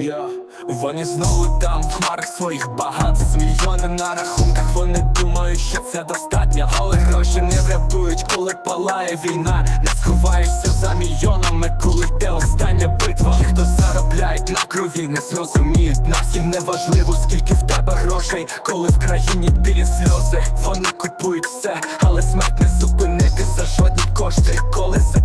Я Вони знову там в хмарах своїх багат Мільйони на рахунках, вони думають, що це достатньо. Але гроші не врятують, коли палає війна. Не сховаєшся за мільйонами, коли йде остання битва. Ті, хто заробляють на крові, не зрозуміють нас Їм не важливо, скільки в тебе грошей. Коли в країні білі сльози Вони купують все, але смерть не зупинити за жодні кошти. Коли закриють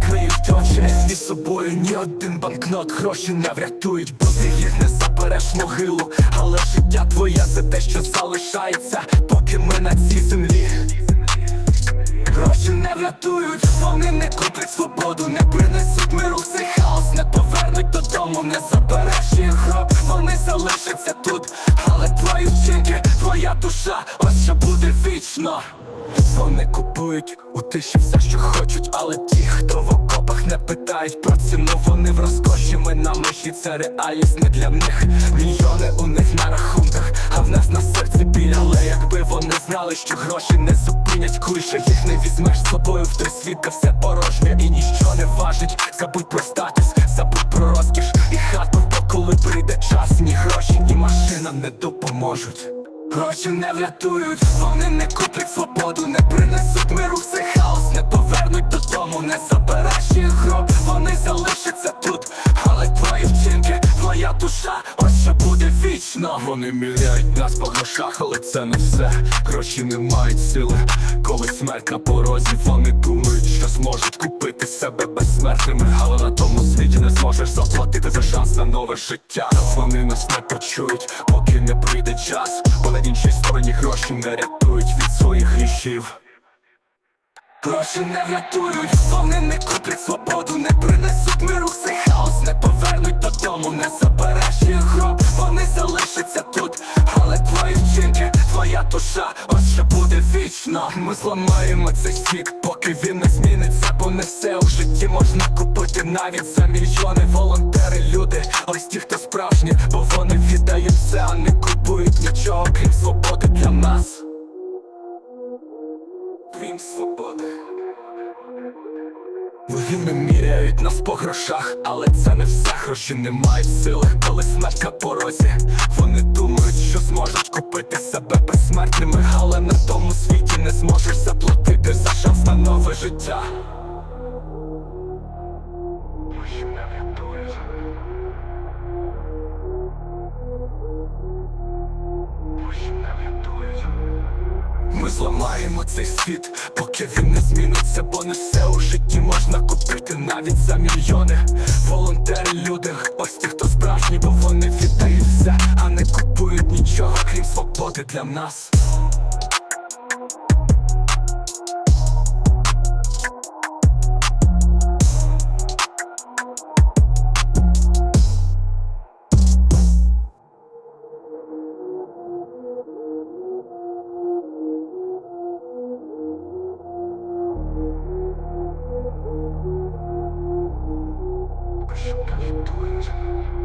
Зі собою ні один банкнот. Гроші не врятують, бо ти їх не забереш могилу. Але життя твоє за те, що залишається, поки ми на цій землі. Гроші не врятують, вони не куплять свободу, не принесуть миру цей хаос, не повернуть додому, не забереш їх гроб, вони залишаться тут, але твої вчинки, твоя душа, ось що буде вічно. Вони купують у тиші все, що хочуть, але ті, хто в окопах не питають про ціну, вони в розкоші, ми на межі, це реальність не для них. Мільйони у них на рахунках, а в нас на серці біль, але якби вони знали, що гроші не зупинять кульше, їх не візьмеш з собою в той світ, де все порожнє і ніщо не важить. Забудь про статус, забудь про розкіш і хату, бо коли прийде час, ні гроші, ні машина не допоможуть. Гроші не врятують, вони не куплять свободу, не принесуть миру в цей хаос, не повернуть додому, не забереш їх гроб, вони залишаться тут, але твої вчинки, твоя душа, ось що буде вічно. Вони міряють нас по грошах, але це не все. Гроші не мають сили, коли смерть на порозі, вони думають, що зможуть купити себе безсмертними, але на тому світі не зможеш заплатити за шанс на нове життя. Вони нас не почують, поки не прийде час, бо на іншій стороні гроші не рятують від своїх грішів. Гроші не врятують, вони не куплять свободу, не принесуть миру цей хаос, не повернуть додому, не забереш їх гроб, вони залишаться тут, але твої вчинки, твоя душа, ось що буде вічно. Ми зламаємо цей світ, поки він не зміниться, бо не все у житті можна купити навіть за мільйони волонтери, люди, ось ті, хто справжні, бо вони віддають все, а не купують нічого, крім свободи для нас. Крім свободи. Вони міряють нас по грошах, але це не все гроші не мають сили, коли смерть на порозі. Вони думають, що зможуть купити себе безсмертними, але на тому світі не зможеш заплатити за шанс на нове життя. Зламаємо цей світ, поки він не зміниться, бо не все у житті можна купити навіть за мільйони. Волонтери, люди, ось ті, хто справжні, бо вони віддають все, а не купують нічого, крім свободи для нас. Come to it.